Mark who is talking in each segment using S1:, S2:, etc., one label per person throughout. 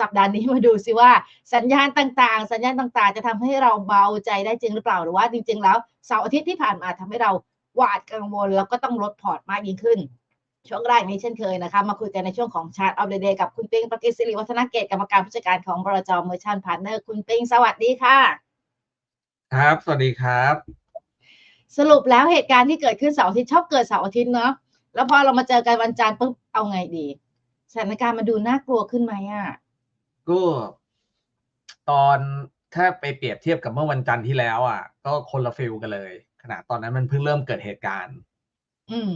S1: สัปดาห์นี้มาดูซิว่าสัญญาณต่างๆ สัญญาณต่างๆ จะทำให้เราเบาใจได้จริงหรือเปล่าหรือว่าจริง ๆ แล้วเสาร์อาทิตย์ที่ผ่านมาทำให้เราหวาดกังวลแล้วก็ต้องลดพอร์ตมากยิ่งขึ้น ช่วงแรกนี้เช่นเคยนะคะมาคุยกันในช่วงของชาร์ตออฟเดย์กับคุณปิงปฏิสิริวัฒนเกตกรรมการผู้จัดการของบรจเมอร์ชันพาร์เนอร์คุณปิงสวัสดีค่ะ
S2: ครับ สวัสดีครับ
S1: สรุปแล้วเหตุการณ์ที่เกิดขึ้นเสาร์อาทิตย์ชอบเกิดเสาร์อาทิตย์เนาะแล้วพอเรามาเจอกันวันจันทร์ปุ๊บเอาไงดีสถานการณ์มันดูน่ากลัวขึ้นไหมอะ
S2: ก็ตอนถ้าไปเปรียบเทียบกับเมื่อวันจันทร์ที่แล้ว อะ ก็คนละฟิลกันเลย ขนาดตอนนั้นมันเพิ่งเริ่มเกิดเหตุการณ์
S1: อืม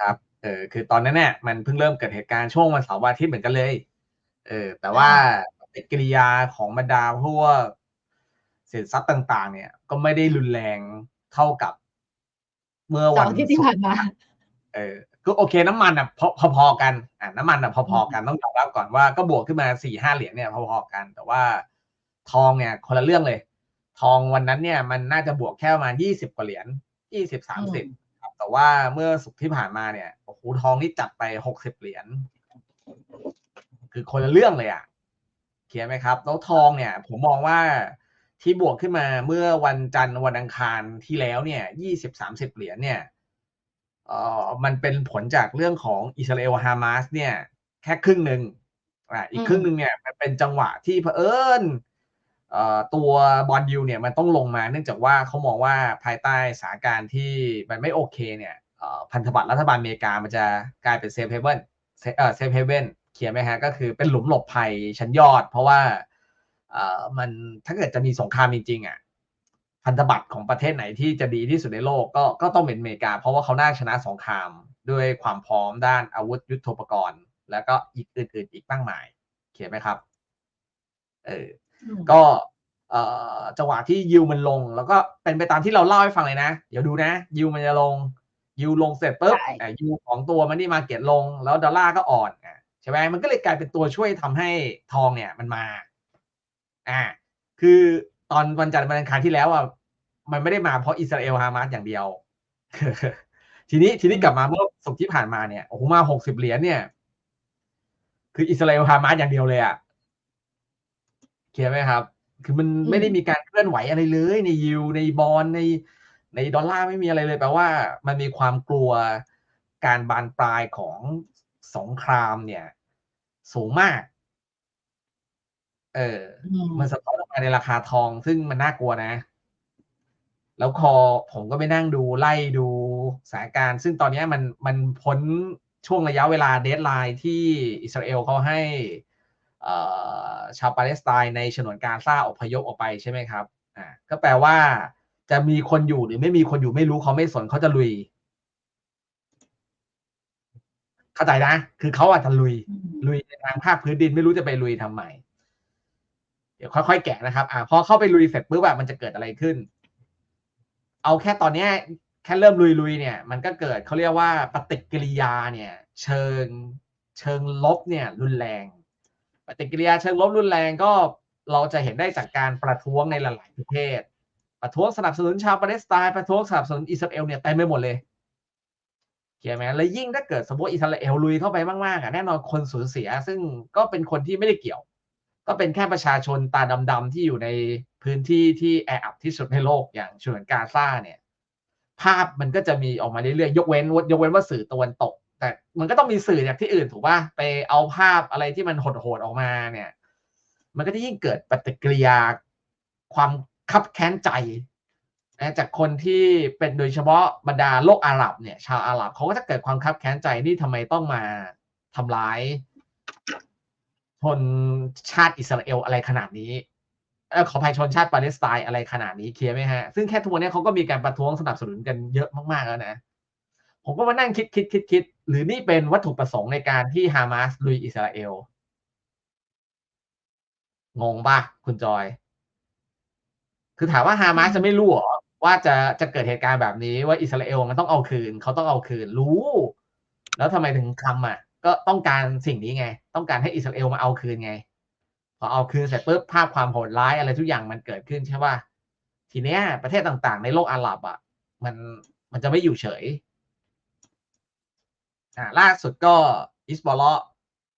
S2: ครับเออคือตอนนั้นเนี่ยมันเพิ่งเริ่มเกิดเหตุการณ์ช่วงวันเสาร์วันอาทิตย์เหมือนกันเลย เออ แต่ว่าปฏิกิริยาของบรรดาพวกสินทรัพย์ต่าง ๆ เนี่ย ก็ไม่ได้รุนแรงเท่ากับ เมื่อ
S1: เสา
S2: วัน
S1: ร์อาทิตย์ที่ผ่านมา
S2: เออ ก็โอเคน้ำมันอะพอพอๆกันอ่าน้ำมันอะพอๆกันต้องยอมรับก่อนว่าก็บวกขึ้นมาสี่ห้าเหรียญเนี่ยพอๆกัน แต่ว่าทองเนี่ยคนละเรื่องเลย ทองวันนั้นเนี่ยมันน่าจะบวกแค่ประมาณยี่สิบกว่าเหรียญยี่สิบสามสิบครับแต่ว่าเมื่อสุกร์ที่ผ่านมาเนี่ยโอ้โหทองนี่จัดไปหกสิบเหรียญคือคนละเรื่องเลยอะเคลียร์ไหมครับแล้วทองเนี่ย ผมมองว่าที่บวกขึ้นมาเมื่อวันจันทร์วันอังคารที่แล้วเนี่ยยี่สิบสามสิบเหรียญเนี่ย เอ่อมันเป็นผลจากเรื่องของอิสราเอลฮามาสเนี่ยแค่ครึ่งหนึ่งอ่าอีกครึ่งหนึ่งเนี่ยมันเป็นจังหวะที่เผอิญเอ่อตัวบอลยูเนี่ยมันต้องลงมาเนื่องจากว่าเขามองว่าภายใต้สถานการณ์ที่มันไม่โอเคเนี่ยเอ่อพันธบัตรรัฐบาลอเมริกามันจะกลายเป็นเซฟเฮเว่นเอ่อเซฟเฮเว่นเขียนไหมฮะก็คือเป็นหลุมหลบภัยชั้นยอด เพราะว่าเอ่อมันถ้าเกิดจะมีสงครามจริงๆอะ พันธบัตรของประเทศไหนที่จะดีที่สุดในโลกก็ก็ต้องเป็นอเมริกา เพราะว่าเขาน่าชนะสงคราม ด้วยความพร้อมด้านอาวุธยุทโธปกรณ์ แล้วก็อีกอื่น ๆ อีกมากมายเขียนไหมครับเออก็เอ่อจังหวะที่ยิวมันลง แล้วก็เป็นไปตามที่เราเล่าให้ฟังเลยนะ เดี๋ยวดูนะ ยิวมันจะลง ยิวลงเสร็จปุ๊บ
S1: ใช่
S2: อะยิวของตัวมันนี่มาเก็ตลง แล้วดอลลาร์ก็อ่อนอะใช่ไหมมันก็เลยกลายเป็นตัวช่วยทำให้ทองเนี่ยมันมาอ่าคือ ตอนวันจันทร์วันอังคารที่แล้วอะมันไม่ได้มาเพราะอิสราเอลฮามาสอย่างเดียว ทีนี้ทีนี้กลับมาเมื่อสุกร์ที่ผ่านมาเนี่ยโอ้โหมาหกสิบเหรียญเนี่ย คืออิสราเอลฮามาสอย่างเดียวเลยอะเคลียร์ไหมครับ คือมัน
S1: อืม
S2: ไม่ได้มีการเคลื่อนไหวอะไรเลย ในยิวในบอลในในดอลลาร์ไม่มีอะไรเลยแปลว่า มันมีความกลัวการบานปลายของสงครามเนี่ย สูงมาก เออ
S1: อืม
S2: มันสะท้อนออก มาในราคาทองซึ่งมันน่ากลัวนะ แล้วคอผมก็ไปนั่งดูไล่ดูสถานการณ์ ซึ่งตอนนี้มันมันพ้นช่วงระยะเวลาเดทไลน์ที่อิสราเอลเขาให้ชาวปาเลสไตน์ในฉนวนกาซาอพยพออกไปใช่ไหมครับอ่าก็แปลว่าจะมีคนอยู่หรือไม่มีคนอยู่ไม่รู้เขาไม่สนเขาจะลุย เข้าใจนะ คือเขาอาจจะลุย ลุยในทางภาคพื้นดินไม่รู้จะไปลุยทำไม ดี๋ยวค่อยๆแกะนะครับอ่าพอเข้าไปลุยเสร็จปุ๊บแบบมันจะเกิดอะไรขึ้น เอาแค่ตอนนี้แค่เริ่มลุยๆเนี่ย มันก็เกิดเขาเรียกว่าปฏิกิริยาเนี่ย เชิงเชิงลบเนี่ย รุนแรง ปฏิกิริยาเชิงลบรุนแรงก็เราจะเห็นได้จากการประท้วงในหลายๆประเทศ ประท้วงสนับสนุนชาวปาเลสไตน์ประท้วงสนับสนุนอิสราเอลเนี่ยเต็มไปหมดเลยเข้าใจไหมแล้วยิ่งถ้าเกิดสมมติอิสราเอลลุยเข้าไปมากๆอะแน่นอนคนสูญเสีย ซึ่งก็เป็นคนที่ไม่ได้เกี่ยว ก็เป็นแค่ประชาชนตาดำๆที่อยู่ในพื้นที่ที่แออัดที่สุดในโลกอย่างฉนวนกาซาเนี่ย ภาพมันก็จะมีออกมาเรื่อยๆยกเว้นยกเว้นว่าสื่อตะวันตก แต่มันก็ต้องมีสื่อจากที่อื่นถูกป่ะไปเอาภาพอะไรที่มันโหดๆออกมาเนี่ย มันก็จะยิ่งเกิดปฏิกิริยาความคับแค้นใจนะจากคนที่เป็นโดยเฉพาะบรรดาโลกอาหรับเนี่ย ชาวอาหรับเขาก็จะเกิดความคับแค้นใจนี่ทำไมต้องมาทำร้าย ชนชาติอิสราเอลอะไรขนาดนี้เออขอภัยชนชาติปาเลสไตน์อะไรขนาดนี้เคลียร์ไหมฮะ ซึ่งแค่ทุกวันนี้เขาก็มีการประท้วงสนับสนุนกันเยอะมากๆแล้วนะ ผมก็มานั่งคิดคิดคิดคิดหรือนี่เป็นวัตถุประสงค์ในการที่ฮามาสลุยอิสราเอล งงป่ะ คุณจอย คือถามว่าฮามาสจะไม่รู้หรอว่าจะจะเกิดเหตุการณ์แบบนี้ว่าอิสราเอลมันต้องเอาคืน เขาต้องเอาคืนรู้ แล้วทำไมถึงทำอะ ก็ต้องการสิ่งนี้ไง ต้องการให้อิสราเอลมาเอาคืนไง พอเอาคืนเสร็จปุ๊บภาพความโหดร้ายอะไรทุกอย่างมันเกิดขึ้นใช่ป่ะทีเนี้ยประเทศต่างๆ ในโลกอาหรับอะ มันมันจะไม่อยู่เฉยอ่าล่าสุดก็อิสบอลเล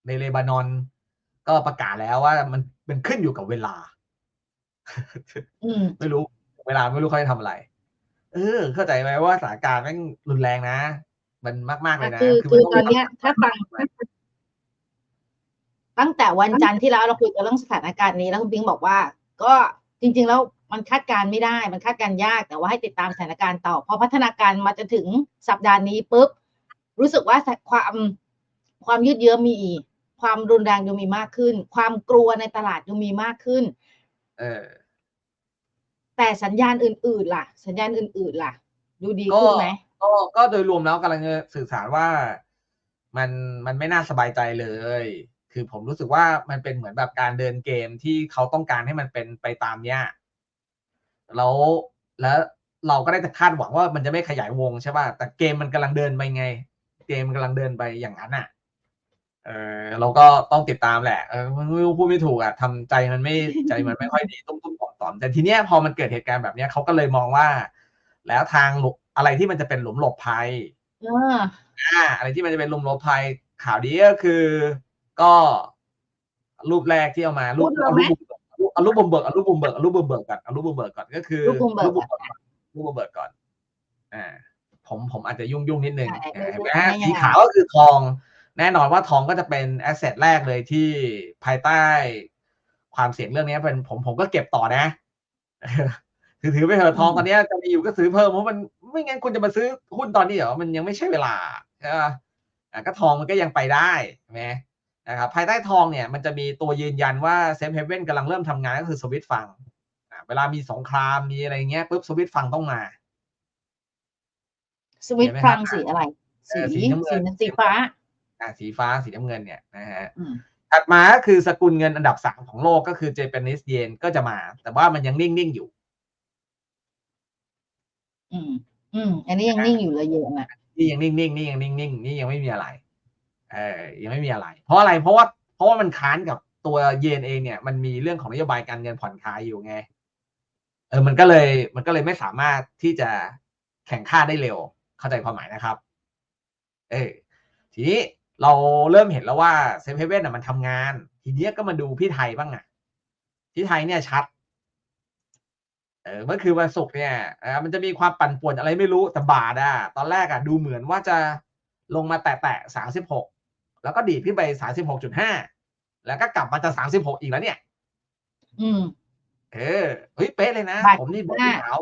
S2: ในเลบานอน ก็ประกาศแล้วว่ามันมันขึ้นอยู่กับเวลา
S1: อืม
S2: ไม่รู้ เวลาไม่รู้เขาจะทำอะไร เออ เข้าใจไหมว่าสถานการณ์แม่งรุนแรงนะ มันมากๆเลยนะ
S1: คือ
S2: มั
S1: คือ
S2: ต้ง
S1: ตอนเนี้ยถ้าฟังตั้งแต่วันจันทร์ที่แล้วเราคุยกันเรื่องสถานการณ์นี้แล้วคุณปิงบอกว่า ก็จริง ๆ แล้วมันคาดการณ์ไม่ได้ มันคาดการณ์ยากแต่ว่าให้ติดตามสถานการณ์ต่อพอพัฒนาการมาจนถึงสัปดาห์นี้ปุ๊บรู้สึกว่าความความยืดเยื้อมีความรุนแรงดูมีมากขึ้น ความกลัวในตลาดดูมีมากขึ้น
S2: เออ
S1: แต่สัญญาณอื่น ๆ ล่ะ สัญญาณอื่น ๆ ล่ะ ดูดี
S2: ก็
S1: ขึ้นไหม
S2: ก็ก็โดยรวมแล้วกำลังจะสื่อสารว่ามันมันไม่น่าสบายใจเลย คือผมรู้สึกว่ามันเป็นเหมือนแบบการเดินเกมที่เขาต้องการให้มันเป็นไปตามเนี้ยแล้วแล้วเราก็ได้แต่คาดหวังว่ามันจะไม่ขยายวงใช่ป่ะ แต่เกมมันกำลังเดินไปไง เกมมันกำลังเดินไปอย่างนั้นอะ เออเราก็ต้องติดตามแหละ เออมันพูดไม่ถูกอะทำใจมันไม่ใจมันไม่ค่อยดีตุ้มตุ้มต่อมต่อมแต่ทีเนี้ยพอมันเกิดเหตุการณ์แบบเนี้ยเขาก็เลยมองว่า แล้วทางหลบ อะไรที่มันจะเป็นหลุมหลบภัย
S1: เออ
S2: อ่าอะไรที่มันจะเป็นหลุมหลบภัย ข่าวดีก็คือ ก็รูปแรกที่เอามารูป
S1: พูดเลย
S2: เอา
S1: ไหม
S2: รูปเอารูปบุมเบิกเอารูปบุมเบิกเอารูปบุมเบิกก่อนเอารูปบุมเบิกก่อนก็คือ
S1: รูปบุมเบิก
S2: รูปบุมเบิกก่อนรูปบุมเบิกก่อนอ่า ผมผมอาจจะยุ่งยุ่งนิดนึง
S1: ใช่
S2: อ่าเห็นไหม
S1: ไม่
S2: ฮะ
S1: ไม่
S2: สีขาวก็คือทอง แน่นอนว่าทองก็จะเป็นแอสเซทแรกเลยที่ภายใต้ความเสี่ยงเรื่องนี้เป็นผมผมก็เก็บต่อนะถือถือไปเถอะทองตอนเนี้ยจะมีอยู่ก็ซื้อเพิ่มเพราะมัน ไม่งั้นคุณจะมาซื้อหุ้นตอนนี้เหรอมันยังไม่ใช่เวลาใช่ไหมอะก็ทองมันก็ยังไปได้ใช่ไหมนะครับภายใต้ทองเนี่ยมันจะมีตัวยืนยันว่าเซฟเฮเว่นกำลังเริ่มทำงานก็คือสวิตฟังอะเวลามีสงครามมีอะไรเงี้ยปุ๊บสวิตฟังต้องมา
S1: สวิต
S2: เห็นไหม
S1: พลัง
S2: ครับ
S1: สีอะไร
S2: เอ
S1: สี
S2: อสีน้ำเงิ
S1: สี
S2: น
S1: สีฟ้า
S2: อะสีฟ้าสีน้ำเงินเนี่ยนะฮะ
S1: อืม
S2: ถัดมาก็คือสกุลเงินอันดับสามของโลกก็คือเจแปนิสเยนก็จะมา แต่ว่ามันยังนิ่ง ๆ อยู่
S1: อืม อืม อันนี้ยังนิ่งอยู่เลยเยอะนะ
S2: นี่ยังนิ่งๆนี่ยังนิ่งๆนี่ยังไม่มีอะไร เออยังไม่มีอะไร เพราะอะไร เพราะว่า เพราะว่ามันค้านกับตัวเยนเองเนี่ย มันมีเรื่องของนโยบายการเงินผ่อนคลายอยู่ไง เออ มันก็เลย มันก็เลยไม่สามารถที่จะแข่งค่าได้เร็ว เข้าใจความหมายนะครับ เออ ทีนี้เราเริ่มเห็นแล้วว่าเซฟเฮเว่นอะมันทำงาน ทีเนี้ยก็มาดูพี่ไทยบ้างอะ พี่ไทยเนี่ยชัด เออเมื่อคือวันศุกร์เนี่ยเออมันจะมีความปั่นป่วนอะไรไม่รู้แต่บาทอะตอนแรกอะดูเหมือนว่าจะลงมาแตะๆสามสิบหกแล้วก็ดีดขึ้นไปสามสิบหกจุดห้าแล้วก็กลับมาจะสามสิบหกอีกแล้วเนี่ย
S1: อืม
S2: เออเฮ้ยเป๊ะเลยนะ
S1: บาท
S2: ผมนี่บอก
S1: ห้า
S2: พี่สาว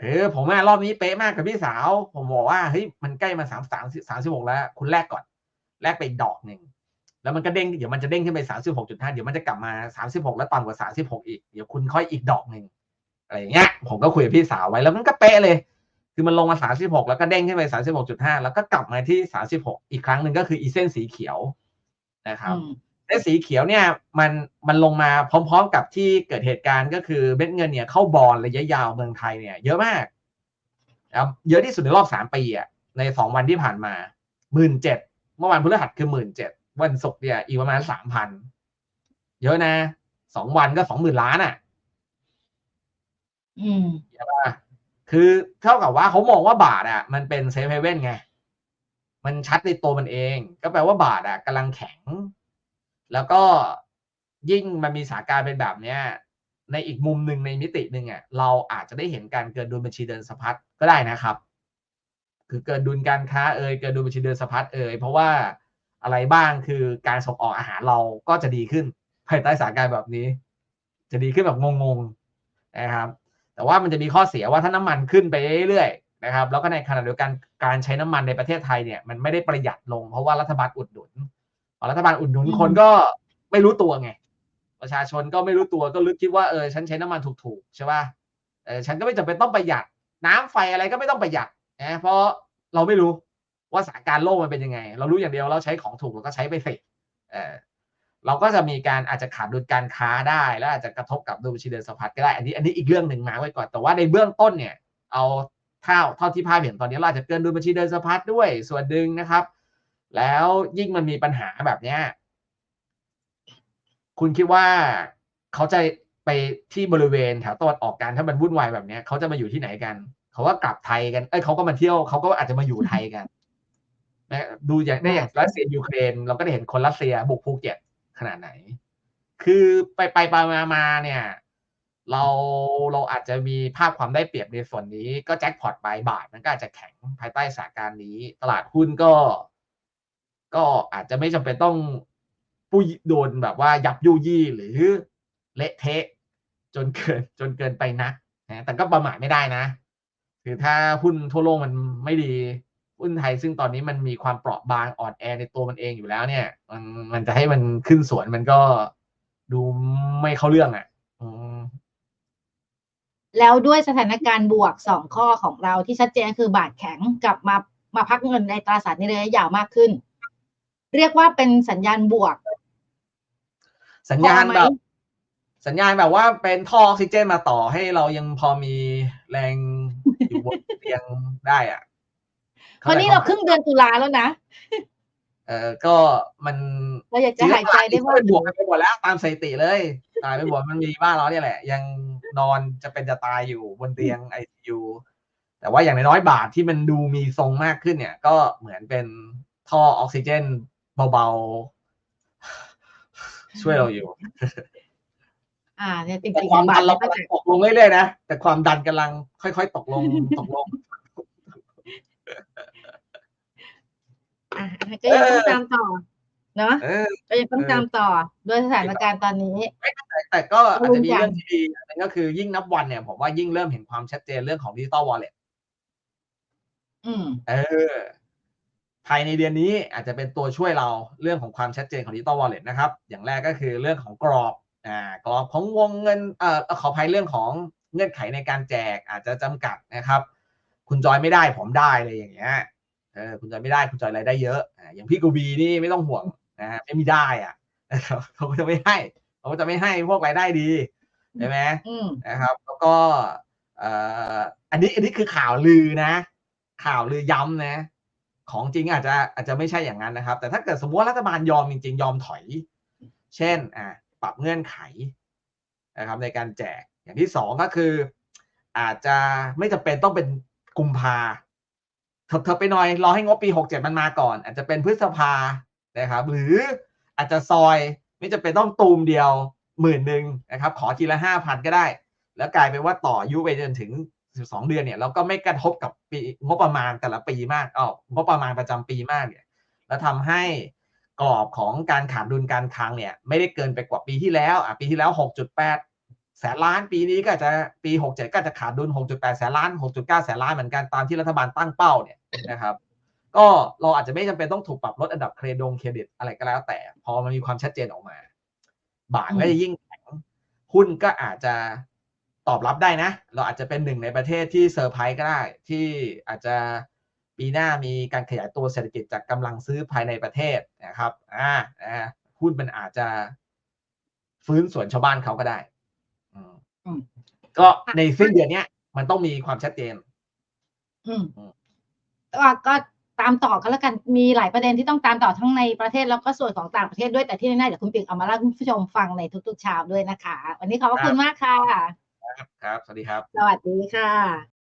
S2: เออ ผมว่ารอบนี้เป๊ะมากกับพี่สาว ผมบอกว่าเฮ้ยมันใกล้มาสามสามสามสิบหกแล้ว คุณแลกก่อนแลกไปอีกดอกหนึ่งแล้วมันก็เด้งเดี๋ยวมันจะเด้งขึ้นไปสามสิบหกจุดห้าเดี๋ยวมันจะกลับมาสามสิบหกแล้วต่ำกว่าสามสิบหกอีกเดี๋ยวคุณค่อยอีกดอกหนึ่ง อะไรอย่างเงี้ยผมก็คุยกับพี่สาวไว้แล้วมันก็เป๊ะเลย คือมันลงมาสามสิบหกแล้วก็เด้งขึ้นไปสามสิบหกจุดห้าแล้วก็กลับมาที่สามสิบหกอีกครั้งหนึ่งก็คืออีเส้นสีเขียวนะครับ
S1: อืม
S2: เส้นสีเขียวเนี่ยมันมันลงมาพร้อม ๆ กับที่เกิดเหตุการณ์ก็คือเม็ดเงินเนี่ยเข้าบอลระยะยาวเมืองไทยเนี่ย เยอะมากนะครับเยอะที่สุดในรอบสามปีอะในสองวันที่ผ่านมาหมื่นเจ็ดเมื่อวันพฤหัสคือหมื่นเจ็ดวันศุกร์เนี่ยอีกประมาณสามพันเยอะนะสองวันก็สองหมื่นล้านอะ
S1: อืม
S2: คือเท่ากับว่าเขามองว่าบาทอะ มันเป็นเซฟเฮเว่นไง มันชัดในตัวมันเอง ก็แปลว่าบาทอะกำลังแข็ง แล้วก็ยิ่งมันมีสถานการณ์เป็นแบบเนี้ย ในอีกมุมหนึ่งในมิติหนึ่งอะเราอาจจะได้เห็นการเกินดุลบัญชีเดินสะพัดก็ได้นะครับ คือเกินดุลการค้าเอ่ยเกินดุลบัญชีเดินสะพัดเอ่ยเพราะว่าอะไรบ้างคือการส่งออกอาหารเราก็จะดีขึ้นภายใต้สถานการณ์แบบนี้ จะดีขึ้นแบบงงๆนะครับ แต่ว่ามันจะมีข้อเสียว่าถ้าน้ำมันขึ้นไปเรื่อยๆนะครับแล้วก็ในขณะเดียวกันการใช้น้ำมันในประเทศไทยเนี่ยมันไม่ได้ประหยัดลง เพราะว่ารัฐบาลอุดหนุนพอรัฐบาลอุดหนุน
S1: อืม
S2: คนก็ไม่รู้ตัวไง ประชาชนก็ไม่รู้ตัวก็ลึกคิดว่าเออฉันใช้น้ำมันถูกๆใช่ป่ะเออฉันก็ไม่จำเป็นต้องประหยัดน้ำไฟอะไรก็ไม่ต้องประหยัดนะเพราะเราไม่รู้ว่าสถานการณ์โลกมันเป็นยังไง เรารู้อย่างเดียวเราใช้ของถูกเราก็ใช้ไปสิเออ เราก็จะมีการอาจจะขาดดุลการค้าได้ แล้วอาจจะกระทบกับดุลบัญชีเดินสะพัดก็ได้ อันนี้อันนี้อีกเรื่องหนึ่งมาไว้ก่อน แต่ว่าในเบื้องต้นเนี่ย เอาเท่าเท่าที่ภาพเห็นตอนนี้เราอาจจะเกินดุลบัญชีเดินสะพัดด้วย ส่วนหนึ่งนะครับ แล้วยิ่งมันมีปัญหาแบบเนี้ยคุณคิดว่าเขาจะไปที่บริเวณแถวตะวันออกกันถ้ามันวุ่นวายแบบเนี้ยเขาจะมาอยู่ที่ไหนกัน เขาว่ากลับไทยกัน เอ้ยเขาก็มาเที่ยวเขาก็อาจจะมาอยู่ไทยกันนะดูอย่างได้อย่างรัสเซียยูเครนเราก็ได้เห็นคนรัสเซียบุกภูเก็ต ขนาดไหน คือไปไปไปมามาเนี่ย เราเราอาจจะมีภาพความได้เปรียบในส่วนนี้ ก็แจ็คพอตไปบาทมันก็อาจจะแข็งภายใต้สถานการณ์นี้ ตลาดหุ้นก็ ก็อาจจะไม่จำเป็นต้องปุยโดนแบบว่ายับยุยี่หรือเละเทะ จนเกินจนเกินไปนักนะแต่ก็ประมาทไม่ได้นะ คือถ้าหุ้นทั่วโลกมันไม่ดี หุ้นไทยซึ่งตอนนี้มันมีความเปราะบางอ่อนแอในตัวมันเองอยู่แล้วเนี่ย มันมันจะให้มันขึ้นสวนมันก็ดูไม่เข้าเรื่องอะอืม
S1: แล้วด้วยสถานการณ์บวกสองข้อของเราที่ชัดเจนคือบาทแข็งกลับมามาพักเงินในตราสารในระยะยาวมากขึ้น เรียกว่าเป็นสัญญาณบวก
S2: สัญญาณ
S1: พอไหม
S2: แบบสัญญาณแบบว่าเป็นท่อออกซิเจนมาต่อให้เรายังพอมีแรงอยู่บนเตียงได้อะ
S1: วันนี้เราครึ่งเดือนตุลาแล้วนะ
S2: เออก็มัน
S1: เราอยากจะหายใจได้
S2: ว่า
S1: ว่า
S2: เป็นบวกกันไปหมดแล้วตามสถิติเลยตายไปหมดมันมีบ้านเราเนี่ยแหละ ยังนอนจะเป็นจะตายอยู่บนเตียงไอซียูแต่ว่าอย่างน้อยๆบาทที่มันดูมีทรงมากขึ้นเนี่ย ก็เหมือนเป็นท่อออกซิเจนเบาๆ ช่วยเราอยู่
S1: อ่าเนี่ยจ
S2: แต่
S1: ริง
S2: ความ
S1: ๆบา
S2: ดั
S1: ท
S2: นเรา
S1: ก็
S2: กำลั
S1: จะ
S2: งตกลงเรื่อยๆนะแต่ความดันกำลังค่อยๆ ตกลงตกลง
S1: อะก็ยังต้องตามต่อเนาะ
S2: เออ
S1: ก็ยังต้องตามต่อด้วยสถานการณ์ตอนนี้
S2: แต่แต่ก็อาจจะมี
S1: รุนแรง
S2: เรื่องที่ดีอันนึงก็คือยิ่งนับวันเนี่ยผมว่ายิ่งเริ่มเห็นความชัดเจนเรื่องของดิจิตอลวอลเล็ต
S1: อืม
S2: เออภายในเดือนนี้อาจจะเป็นตัวช่วยเราเรื่องของความชัดเจนของดิจิตอลวอลเล็ตนะครับ อย่างแรกก็คือเรื่องของกรอบอ่ากรอบของวงเงินเอ่อขออภัยเรื่องของเงื่อนไขในการแจกอาจจะจำกัดนะครับ คุณจอยไม่ได้ผมได้เลยอย่างเงี้ย เออคุณจอยไม่ได้คุณจอยรายได้เยอะอ่าอย่างพี่กูบีนี่ไม่ต้องห่วงนะฮะไม่มีได้อะนะครับเขาก็จะไม่ให้เขาก็จะไม่ให้พวกรายได้ดีใช่ไหม
S1: อืม
S2: นะครับ แล้วก็เอ่ออันนี้อันนี้คือข่าวลือนะ ข่าวลือย้ำนะ ของจริงอาจจะอาจจะไม่ใช่อย่างนั้นนะครับ แต่ถ้าเกิดสมมติว่ารัฐบาลยอมจริง ๆ ยอมถอย เช่นอะปรับเงื่อนไขนะครับในการแจกอย่างที่สองก็คือ อาจจะไม่จำเป็นต้องเป็นกุมภา เถิบๆไปหน่อย รอให้งบปีหกเจ็ดมันมาก่อน อาจจะเป็นพฤษภานะครับ หรืออาจจะซอยไม่จำเป็นต้องตูมเดียวหมื่นหนึ่งนะครับ ขอทีละห้าพันก็ได้ แล้วกลายเป็นว่าต่อยุไปจนถึง 12 เดือนเนี่ยเราก็ไม่กระทบกับปีงบประมาณแต่ละปีมากอ้าวงบประมาณประจำปีมากเนี่ย แล้วทำให้กรอบของการขาดดุลการคลังเนี่ย ไม่ได้เกินไปกว่าปีที่แล้วอะปีที่แล้ว 6.8 แสนล้านปีนี้ก็จะปี67ก็จะขาดดุล6.8แสนล้าน6.9แสนล้านเหมือนกันตามที่รัฐบาลตั้งเป้าเนี่ยนะครับ ก็เราอาจจะไม่จำเป็นต้องถูกปรับลดอันดับเครดงเครดิตอะไรก็แล้ว แต่ พอมันมีความชัดเจนออกมา บาทก็จะยิ่งแข็งหุ้นก็อาจจะตอบรับได้นะ เราอาจจะเป็นหนึ่งในประเทศที่เซอร์ไพรส์ก็ได้ ที่อาจจะปีหน้ามีการขยายตัวเศรษฐกิจจากกำลังซื้อภายในประเทศนะครับอ่าหุ้นมันอาจจะฟื้นส่วนชาวบ้านเขาก็ได้ ก็ในสิ้นเดือนเนี้ย มันต้องมีความชัดเจน
S1: อืม
S2: อืม
S1: ก็ก็ตามต่อกันแล้วกันมีหลายประเด็นที่ต้องตามต่อทั้งในประเทศแล้วก็ส่วนของต่างประเทศด้วยแต่ที่แน่ๆเดี๋ยวคุณปิงเอามาเล่าให้คุณผู้ชมฟังในทุกๆเช้าด้วยนะคะ วันนี้ขอบพระคุณมากค่ะ
S2: ครับ สวัสดีครับ
S1: สวัสดีค่ะ